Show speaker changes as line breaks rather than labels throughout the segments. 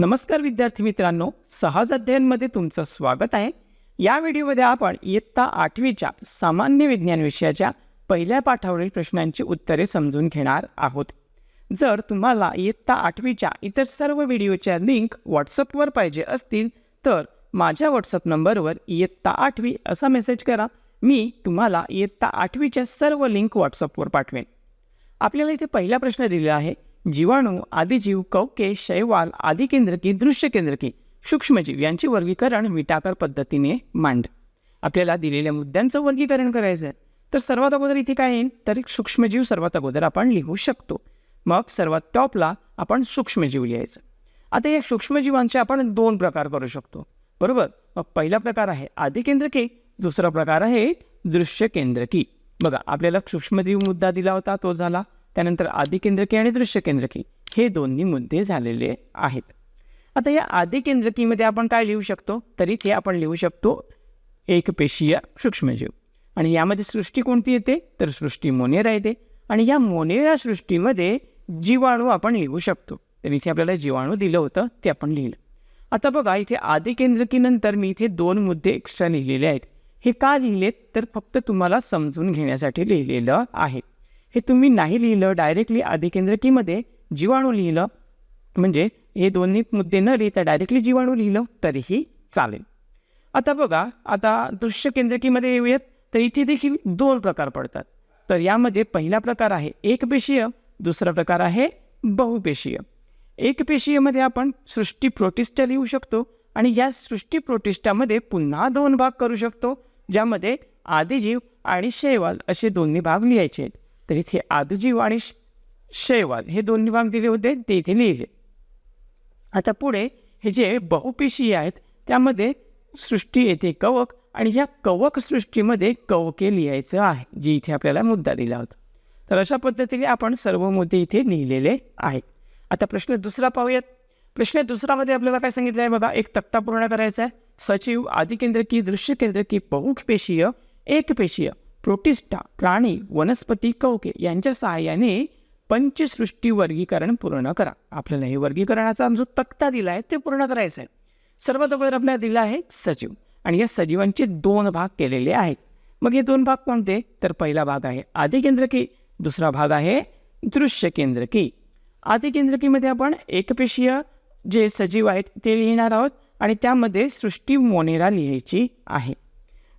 नमस्कार विद्यार्थी मित्रांनो सहज अध्ययनमध्ये तुमचं स्वागत आहे. या व्हिडिओमध्ये आपण इयत्ता आठवीच्या सामान्य विज्ञान विषयाच्या पहिल्या पाठावरील प्रश्नांची उत्तरे समजून घेणार आहोत. जर तुम्हाला इयत्ता आठवीच्या इतर सर्व व्हिडिओच्या लिंक व्हॉट्सअपवर पाहिजे असतील तर माझ्या व्हॉट्सअप नंबरवर इयत्ता आठवी असा मेसेज करा. मी तुम्हाला इयत्ता आठवीच्या सर्व लिंक व्हॉट्सअपवर पाठवेन. आपल्याला इथे पहिला प्रश्न दिलेला आहे जीवाणू आदिजीव कवके शैवाल आदी केंद्रकी दृश्य केंद्रकी सूक्ष्मजीव यांचे वर्गीकरण विटाकर पद्धतीने मांड. आपल्याला दिलेल्या मुद्द्यांचं वर्गीकरण करायचं आहे तर सर्वात अगोदर इथे काय येईल? तर सूक्ष्मजीव सर्वात अगोदर आपण लिहू शकतो. मग सर्वात टॉपला आपण सूक्ष्मजीव लिहायचं. आता या सूक्ष्मजीवांचे आपण दोन प्रकार करू शकतो. बरोबर? मग पहिला प्रकार आहे आदिकेंद्रकी दुसरा प्रकार आहे दृश्य केंद्रकी बघा आपल्याला सूक्ष्मजीव मुद्दा दिला होता तो झाला. त्यानंतर आदिकेंद्रकी आणि दृश्य केंद्रकी हे दोन्ही मुद्दे झालेले आहेत. आता या आदिकेंद्रकीमध्ये आपण काय लिहू शकतो? तरी ते आपण लिहू शकतो एकपेशीय सूक्ष्मजीव. आणि यामध्ये सृष्टी कोणती येते? तर सृष्टी मोनेरा येते. आणि या मोनेरा सृष्टीमध्ये जीवाणू आपण लिहू शकतो. तर इथे आपल्याला जीवाणू दिलं होतं ते आपण लिहिलं. आता बघा इथे आदिकेंद्रकीनंतर मी इथे दोन मुद्दे एक्स्ट्रा लिहिलेले आहेत. हे का लिहिलेत? तर फक्त तुम्हाला समजून घेण्यासाठी लिहिलेलं आहे. हे तुम्ही नाही लिहिलं डायरेक्टली आदिकेंद्रकीमध्ये जीवाणू लिहिलं. म्हणजे हे दोन्ही मुद्दे न लिहिता डायरेक्टली जीवाणू लिहिलं तरीही चालेल. आता बघा आता दृश्य केंद्रकीमध्ये येऊयात तर इथे देखील दोन प्रकार पडतात. तर यामध्ये पहिला प्रकार आहे एकपेशीय दुसरा प्रकार आहे बहुपेशीय. एकपेशीयमध्ये आपण सृष्टी प्रोटिस्टा लिहू शकतो आणि या सृष्टी प्रोटिस्टामध्ये पुन्हा दोन भाग करू शकतो ज्यामध्ये आदिजीव आणि शैवाल असे दोन्ही भाग लिहायचे आहेत. तर इथे आदिजीव आणि श- शैवाल हे दोन्ही विभाग दिले होते ते इथे लिहिले. आता पुढे हे जे बहुपेशीय आहेत त्यामध्ये सृष्टी येते कवक आणि ह्या कवक सृष्टीमध्ये कवके लिहायचं आहे जी इथे आपल्याला मुद्दा दिला होता. तर अशा पद्धतीने आपण सर्व मुद्दे इथे लिहिलेले आहेत. आता प्रश्न दुसरा पाहूयात. प्रश्न दुसरामध्ये आपल्याला काय सांगितलं आहे बघा एक तक्ता पूर्ण करायचा आहे. सचिव आदिकेंद्रकी दृश्य केंद्रकी बहुपेशीय एकपेशीय? प्रोटिस्टा प्राणी वनस्पती कवके यांच्या सहाय्याने पंचसृष्टी वर्गीकरण पूर्ण करा. आपल्याला हे वर्गीकरणाचा जो तक्ता दिला आहे ते पूर्ण करायचं आहे सर्वात अगोदर आपल्याला दिला आहे सजीव. आणि या सजीवांचे दोन भाग केलेले आहेत. मग हे दोन भाग कोणते? तर पहिला भाग आहे आदिकेंद्रकी. दुसरा भाग आहे दृश्य केंद्रकी आदिकेंद्रकीमध्ये आपण एकपेशीय जे सजीव आहेत ते लिहिणार आहोत. आणि त्यामध्ये सृष्टी मोनेरा लिहायची आहे.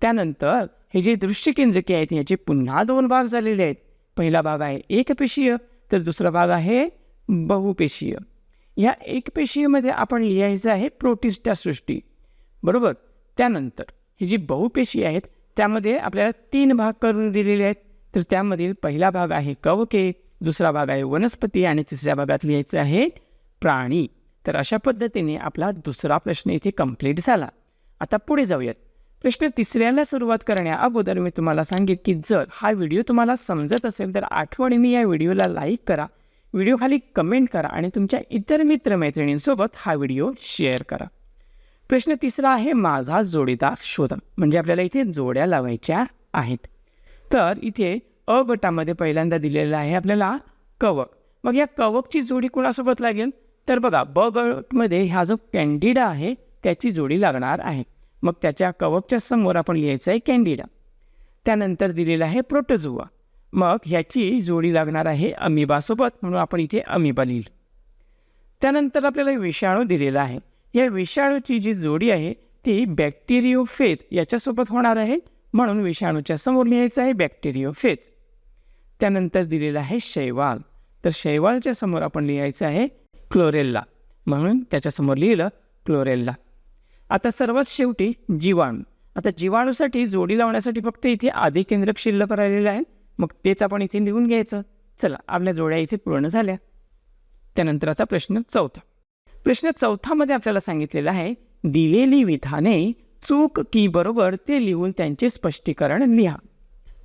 त्यानंतर हे जे दृश्य केंद्रके आहेत ह्याचे पुन्हा दोन भाग झालेले आहेत. पहिला भाग आहे एकपेशीय तर दुसरा भाग आहे बहुपेशीय. ह्या एकपेशीयमध्ये आपण लिहायचं आहे प्रोटिस्टा सृष्टी. बरोबर? त्यानंतर ही जी बहुपेशी आहेत त्यामध्ये आपल्याला तीन भाग करून दिलेले आहेत. तर त्यामधील पहिला भाग आहे कवके दुसरा भाग आहे वनस्पती आणि तिसऱ्या भागात लिहायचं आहे प्राणी. तर अशा पद्धतीने आपला दुसरा प्रश्न इथे कंप्लीट झाला. आता पुढे जाऊयात. प्रश्न तिसऱ्याला सुरुवात करण्या अगोदर मी तुम्हाला सांगेन की जर हा व्हिडिओ तुम्हाला समजत असेल तर आठवणीने या व्हिडिओला लाईक करा व्हिडिओ खाली कमेंट करा आणि तुमच्या इतर मित्रमैत्रिणींसोबत हा व्हिडिओ शेअर करा. प्रश्न तिसरा आहे माझा जोडीदार शोधा म्हणजे आपल्याला इथे जोड्या लावायच्या आहेत. तर इथे अ गटामध्ये पहिल्यांदा दिलेलं आहे आपल्याला कवक. मग या कवकची जोडी कुणासोबत लागेल? तर बघा ब गटमध्ये हा जो कॅन्डिडा आहे त्याची जोडी लागणार आहे. मग त्याच्या कवकच्या समोर आपण लिहायचं आहे कॅन्डिडा. त्यानंतर दिलेलं आहे प्रोटोजुआ मग ह्याची जोडी लागणार आहे अमिबासोबत म्हणून आपण इथे अमिबा लिहिलं. त्यानंतर आपल्याला विषाणू दिलेला आहे. या विषाणूची जी जोडी आहे ती बॅक्टेरिओफेज याच्यासोबत होणार आहे म्हणून विषाणूच्या समोर लिहायचं आहे बॅक्टेरिओफेज. त्यानंतर दिलेलं आहे शैवाल. तर शैवालच्या समोर आपण लिहायचं आहे क्लोरेल्ला. म्हणून त्याच्यासमोर लिहिलं क्लोरेल्ला. आता सर्वात शेवटी जीवाणू. आता जीवाणूसाठी जोडी लावण्यासाठी फक्त इथे आधी केंद्रक शिल्लक राहिलेलं आहे. मग तेच आपण इथे लिहून घ्यायचं. चला आपल्या जोड्या इथे पूर्ण झाल्या. त्यानंतर आता प्रश्न चौथा. प्रश्न चौथामध्ये आपल्याला सांगितलेलं आहे दिलेली विधाने चूक की बरोबर ते लिहून त्यांचे स्पष्टीकरण लिहा.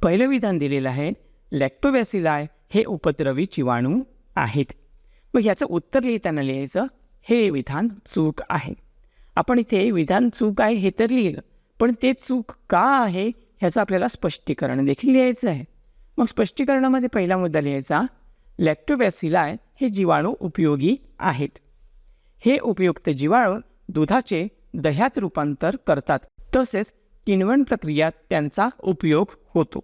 पहिलं विधान दिलेलं आहे लॅक्टोबॅसिलाय हे उपद्रवी जीवाणू आहेत. मग ह्याचं उत्तर लिहिताना लिहायचं हे विधान चूक आहे. आपण इथे विधान चूक आहे हे तर लिहिलं पण ते चूक का आहे ह्याचं आपल्याला स्पष्टीकरण देखील लिहायचं आहे. मग स्पष्टीकरणामध्ये पहिला मुद्दा लिहायचा लॅक्टोबॅसिलाय हे जीवाणू उपयोगी आहेत. हे उपयुक्त जीवाणू दुधाचे दह्यात रूपांतर करतात तसेच किणवण प्रक्रियात त्यांचा उपयोग होतो.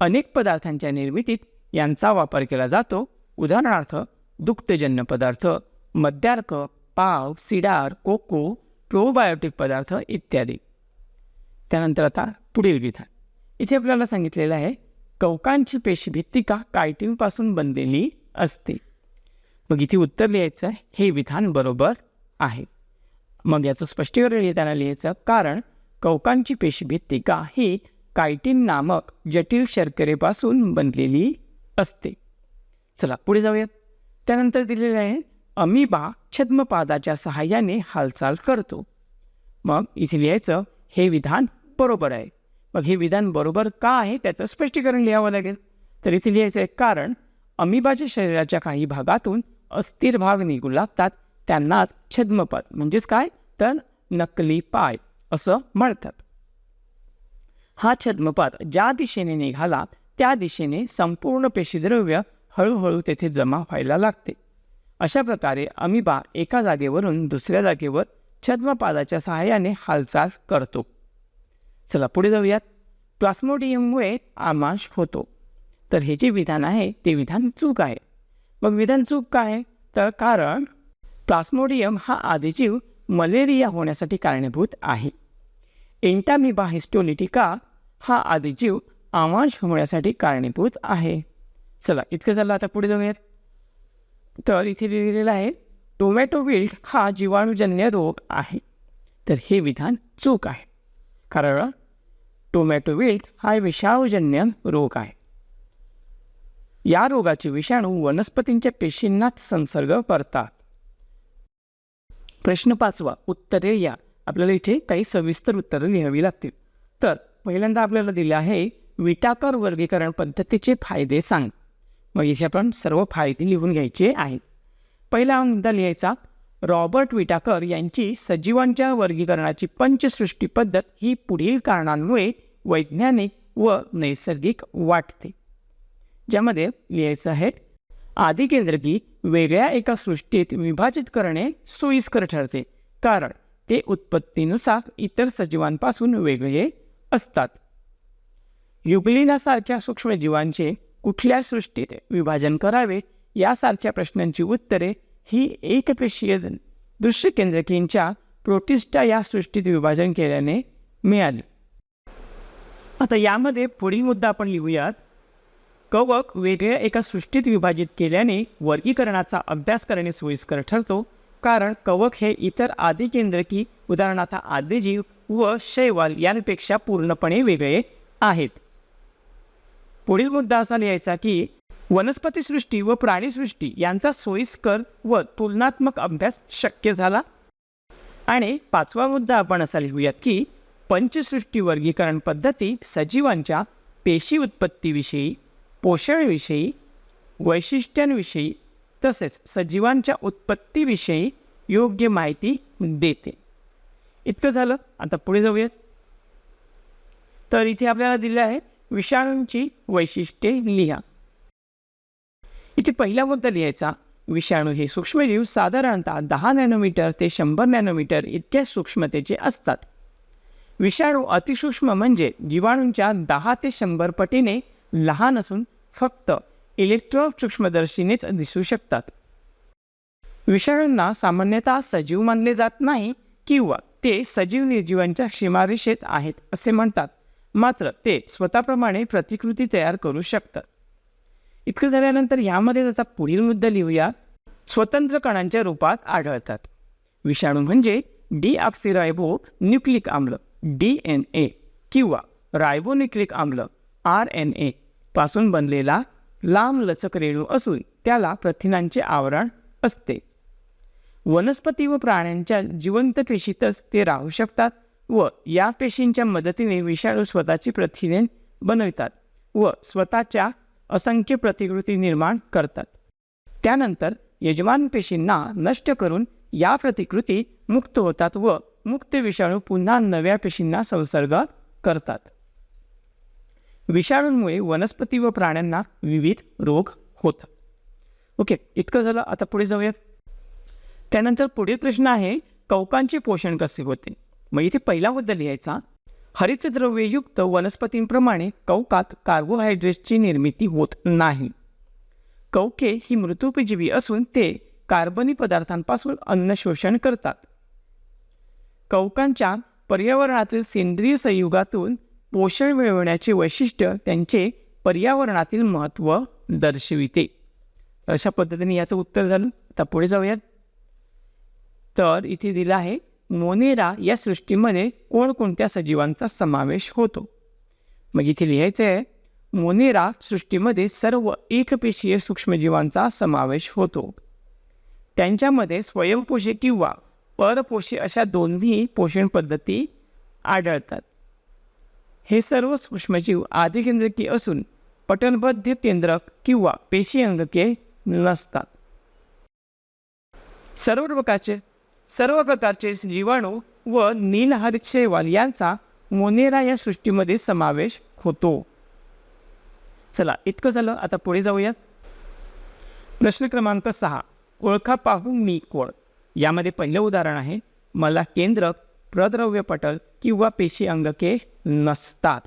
अनेक पदार्थांच्या निर्मितीत यांचा वापर केला जातो. उदाहरणार्थ दुग्धजन्य पदार्थ मद्यार्क पाव सिडार कोको प्रोबायोटिक पदार्थ इत्यादी. त्यानंतर आता पुढील विधान. इथे आपल्याला सांगितलेलं आहे कवकांची पेशीभित्तिका कायटिनपासून बनलेली असते? मग इथे उत्तर लिहायचं हे विधान बरोबर आहे. मग याचं स्पष्टीकरण लिहिताना लिहायचं कारण कवकांची पेशीभित्तिका ही कायटिन नामक जटिल शर्करेपासून बनलेली असते. चला पुढे जाऊयात. त्यानंतर दिलेलं आहे अमिबा छद्मपादाच्या सहाय्याने हालचाल करतो. मग इथे लिहायचं हे विधान बरोबर आहे. मग हे विधान बरोबर का आहे त्याचं स्पष्टीकरण लिहावं लागेल. तर इथे लिहायचं आहे कारण अमिबाच्या शरीराच्या काही भागातून अस्थिर भाग निघू लागतात. त्यांनाच छद्मपद म्हणजेच काय? तर नकली पाय असं म्हणतात. हा छद्मपाद ज्या दिशेने निघाला त्या दिशेने संपूर्ण पेशीद्रव्य हळूहळू तेथे जमा व्हायला लागते. अशा प्रकारे अमिबा एका जागेवरून दुसऱ्या जागेवर छद्मपादाच्या सहाय्याने हालचाल करतो. चला पुढे जाऊयात. प्लास्मोडियममुळे आमाश होतो. तर हे जे विधान आहे ते विधान चूक आहे. मग विधान चूक काय? आहे तर कारण प्लास्मोडियम हा आदिजीव मलेरिया होण्यासाठी कारणीभूत आहे. एंटामिबा हिस्टोलिटिका हा आदिजीव आमाश होण्यासाठी कारणीभूत आहे. चला इतकं झालं आता पुढे जाऊयात. तर इथे लिहिलेलं आहे टोमॅटो विल्ट हा जीवाणूजन्य रोग आहे. तर हे विधान चूक आहे. कारण टोमॅटो विल्ट हा विषाणूजन्य रोग आहे. या रोगाचे विषाणू वनस्पतींच्या पेशींनाच संसर्ग करतात. प्रश्न पाचवा उत्तरे या. आपल्याला इथे काही सविस्तर उत्तरं लिहावी लागतील. तर पहिल्यांदा आपल्याला दिलं आहे विटाकर वर्गीकरण पद्धतीचे फायदे सांग मग इथे आपण सर्व फायदे लिहून घ्यायचे आहेत. पहिला मुद्दा लिहायचा रॉबर्ट विटाकर यांची सजीवांच्या वर्गीकरणाची पंचसृष्टी पद्धत ही पुढील कारणांमुळे वैज्ञानिक व नैसर्गिक वाटते. ज्यामध्ये लिहायचं आहे आदिकेंद्रकी वेगळ्या एका सृष्टीत विभाजित करणे सोयीस्कर ठरते कारण ते उत्पत्तीनुसार इतर सजीवांपासून वेगळे असतात. युगलिनासारख्या सूक्ष्मजीवांचे कुठल्या सृष्टीत विभाजन करावे यासारख्या प्रश्नांची उत्तरे ही एकपेशीय दृश्य केंद्रकींच्या प्रोटिस्टा या सृष्टीत विभाजन केल्याने मिळाली. आता यामध्ये पुढील मुद्दा आपण लिहूयात. कवक वेगळ्या एका सृष्टीत विभाजित केल्याने वर्गीकरणाचा अभ्यास करणे सोयीस्कर ठरतो कारण कवक हे इतर आदिकेंद्रकी उदाहरणार्थ आदिजीव व शैवाल यांपेक्षा पूर्णपणे वेगळे आहेत. पुढील मुद्दा असा लिहायचा की वनस्पतीसृष्टी व प्राणीसृष्टी यांचा सोयीस्कर व तुलनात्मक अभ्यास शक्य झाला? आणि पाचवा मुद्दा आपण असा लिहूयात की पंचसृष्टी वर्गीकरण पद्धती सजीवांच्या पेशी उत्पत्तीविषयी पोषणविषयी वैशिष्ट्यांविषयी तसेच सजीवांच्या उत्पत्तीविषयी योग्य माहिती देते. इतकं झालं. आता पुढे जाऊयात. तर इथे आपल्याला दिलं आहे विषाणूंची वैशिष्ट्ये लिहा. इथे पहिला मुद्दा लिहायचा. विषाणू हे सूक्ष्मजीव साधारणतः दहा नॅनोमीटर ते शंभर नॅनोमीटर इतक्या सूक्ष्मतेचे असतात. विषाणू अतिसूक्ष्म म्हणजे जीवाणूंच्या दहा ते शंभर पटीने लहान असून फक्त इलेक्ट्रॉन सूक्ष्मदर्शीनेच दिसू शकतात. विषाणूंना सामान्यतः सजीव मानले जात नाही किंवा ते सजीव निर्जीवांच्या सीमारेषेत आहेत असे म्हणतात. मात्र ते स्वतःप्रमाणे प्रतिकृती तयार करू शकतात. इतकं झाल्यानंतर यामध्ये त्याचा पुढील मुद्दा लिहूया. स्वतंत्र कणांच्या रूपात आढळतात. विषाणू म्हणजे डीऑक्सिरायबो न्यूक्लिक आम्ल डी एन ए किंवा रायबोन्युक्लिक आम्ल आर एन ए पासून बनलेला लांब लचक रेणू असून त्याला प्रथिनांचे आवरण असते. वनस्पती व प्राण्यांच्या जिवंत पेशीतच ते राहू शकतात. व या पेशींच्या मदतीने विषाणू स्वतःची प्रथिने बनवितात व स्वतःच्या असंख्य प्रतिकृती निर्माण करतात. त्यानंतर यजमान पेशींना नष्ट करून या प्रतिकृती मुक्त होतात व मुक्त विषाणू पुन्हा नव्या पेशींना संसर्ग करतात. विषाणूंमुळे वनस्पती व प्राण्यांना विविध रोग होतात. ओके इतकं झालं आता पुढे जाऊयात. त्यानंतर पुढील प्रश्न आहे कवकांचे पोषण कसे होते? मग इथे पहिला मुद्दा लिहायचा हरितद्रव्ययुक्त वनस्पतींप्रमाणे कवकात कार्बोहायड्रेट्सची निर्मिती होत नाही. कवके ही मृतुपजीवी असून ते कार्बनी पदार्थांपासून अन्न शोषण करतात. कवकांच्या पर्यावरणातील सेंद्रिय संयुगातून पोषण मिळवण्याचे वैशिष्ट्य त्यांचे पर्यावरणातील महत्त्व दर्शविते. अशा पद्धतीने याचं उत्तर झालं. आता पुढे जाऊयात. तर इथे दिलं आहे मोनेरा या सृष्टीमध्ये कोणकोणत्या सजीवांचा समावेश होतो? मग इथे लिहायचं आहे मोनेरा सृष्टीमध्ये सर्व एकपेशीय सूक्ष्मजीवांचा समावेश होतो. त्यांच्यामध्ये स्वयंपोषी किंवा परपोषी अशा दोन्ही पोषण पद्धती आढळतात. हे सर्व सूक्ष्मजीव आदिकेंद्रकी असून पटलबद्ध केंद्रक किंवा पेशी अंगके नसतात. सर्व प्रकारचे सर्व प्रकारचे जीवाणू व नीलहरित शैवाल यांचा मोनेरा या सृष्टीमध्ये समावेश होतो. चला इतकं झालं आता पुढे जाऊया प्रश्न क्रमांक सहा ओळखा पाहू मी कोण? यामध्ये पहिलं उदाहरण आहे मला केंद्रक प्रद्रव्य पटल किंवा पेशी अंगके नसतात.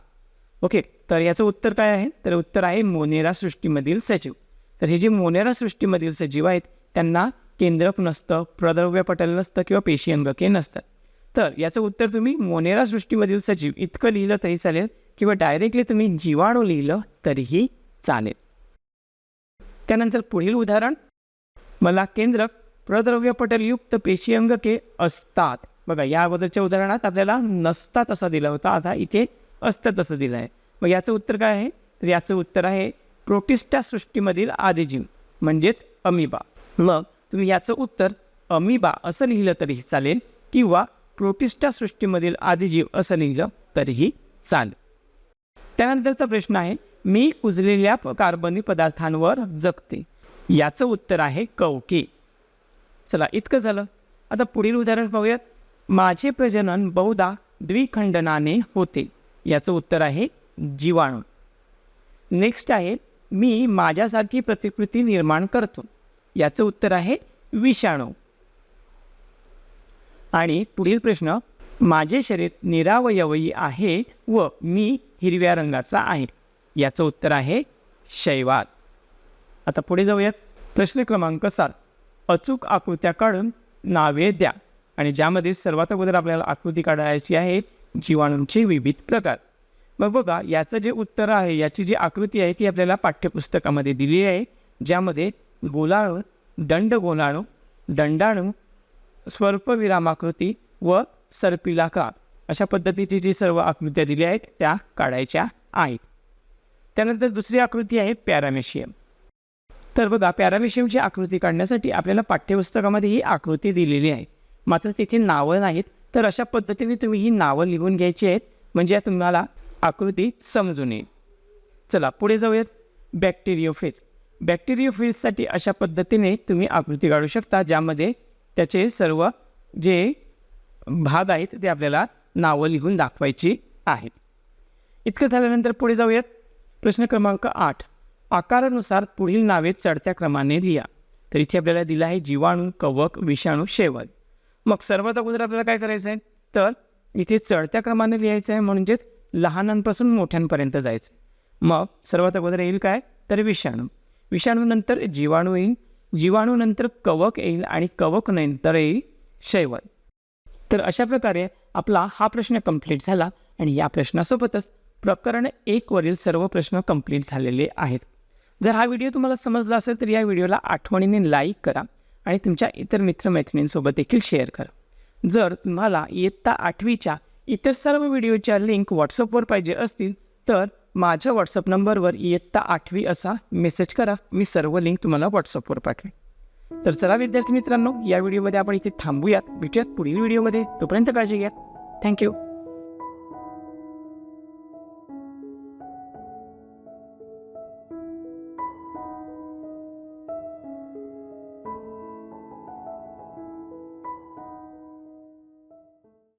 ओके तर याचं उत्तर काय आहे? तर उत्तर आहे मोनेरा सृष्टीमधील सजीव. तर हे जे मोनेरा सृष्टीमधील सजीव आहेत त्यांना केंद्रक नसतं प्रद्रव्य पटल नसतं किंवा पेशी अंगके नसतात. तर याचं उत्तर तुम्ही मोनेरा सृष्टीमधील सजीव इतकं लिहिलं तरी चालेल किंवा डायरेक्टली तुम्ही जीवाणू लिहिलं तरीही चालेल. त्यानंतर पुढील उदाहरण. मला केंद्रक प्रद्रव्य पटलयुक्त पेशी अंगके असतात. बघा या अगोदरच्या उदाहरणात आपल्याला नसतात असा दिला होता आता इथे असतात असं दिलं आहे. मग याचं उत्तर काय आहे? तर याचं उत्तर आहे प्रोटिस्टा सृष्टीमधील आदिजीव म्हणजेच अमिबा. मग तुम्ही याचं उत्तर अमिबा असं लिहिलं तरीही चालेल किंवा प्रोटिस्टा सृष्टीमधील आदिजीव असं लिहिलं तरीही चालेल. त्यानंतरचा प्रश्न आहे मी कुजलेल्या कार्बनी पदार्थांवर जगते. याचं उत्तर आहे कवके चला इतकं झालं. आता पुढील उदाहरण पाहूयात. माझे प्रजनन बहुधा द्विखंडनाने होते. याचं उत्तर आहे जीवाणू. नेक्स्ट आहे मी माझ्यासारखी प्रतिकृती निर्माण करतो. याचं उत्तर आहे विषाणू. आणि पुढील प्रश्न माझे शरीर निरावयवयी आहे व मी हिरव्या रंगाचा आहे. याचं उत्तर आहे शैवाल. आता पुढे जाऊयात. प्रश्न क्रमांक सात. अचूक आकृत्या काढून नावे द्या. आणि ज्यामध्ये सर्वात अगोदर आपल्याला आकृती काढायची आहे जीवाणूंचे विविध प्रकार. मग बघा याचं जे उत्तर आहे याची जी आकृती आहे ती आपल्याला पाठ्यपुस्तकामध्ये दिली आहे ज्यामध्ये गोलाणू दंड गोलाणू दंडाणू स्वल्पविरामाकृती व सर्पिलाकार अशा पद्धतीची जी सर्व आकृत्या दिल्या आहेत त्या काढायच्या आहेत. त्यानंतर दुसरी आकृती आहे पॅरामेशियम. तर बघा पॅरामेशियमची आकृती काढण्यासाठी आपल्याला पाठ्यपुस्तकामध्ये ही आकृती दिलेली आहे. मात्र तिथे नावं नाहीत. तर अशा पद्धतीने तुम्ही ही नावं लिहून घ्यायची आहेत म्हणजे तुम्हाला आकृती समजून येईल. चला पुढे जाऊयात. बॅक्टेरियोफेज बॅक्टेरियोफेजसाठी अशा पद्धतीने तुम्ही आकृती काढू शकता ज्यामध्ये त्याचे सर्व जे भाग आहेत ते आपल्याला नावं लिहून दाखवायची आहेत. इतकं झाल्यानंतर पुढे जाऊयात. प्रश्न क्रमांक आठ. आकारानुसार पुढील नावे चढत्या क्रमाने लिहा. तर इथे आपल्याला दिलं आहे जीवाणू कवक विषाणू शेवट. मग सर्वात अगोदर आपल्याला काय करायचं आहे तर इथे चढत्या क्रमाने लिहायचं आहे म्हणजेच लहानांपासून मोठ्यांपर्यंत जायचं. मग सर्वात अगोदर येईल काय? तर विषाणू. विषाणूनंतर जीवाणू येईल जीवाणूनंतर कवक येईल आणि कवक नंतर येईल शैवल. तर अशा प्रकारे आपला हा प्रश्न कंप्लीट झाला आणि या प्रश्नासोबतच प्रकरण एकवरील सर्व प्रश्न कंप्लीट झालेले आहेत. जर हा व्हिडिओ तुम्हाला समजला असेल तर या व्हिडिओला आठवणीने लाईक करा आणि तुमच्या इतर मित्रमैत्रिणींसोबत देखील शेअर करा. जर तुम्हाला इयत्ता आठवीच्या इतर सर्व व्हिडिओच्या लिंक व्हॉट्सअपवर पाहिजे असतील तर माझ्या व्हॉट्सअप नंबरवर इयत्ता आठवी असा मेसेज करा. मी सर्व लिंक तुम्हाला व्हॉट्सअपवर पाठवेन. तर चला विद्यार्थी मित्रांनो या व्हिडिओमध्ये आपण इथे थांबूयात. भेटूयात पुढील व्हिडिओमध्ये तोपर्यंत काळजी घ्या. थँक्यू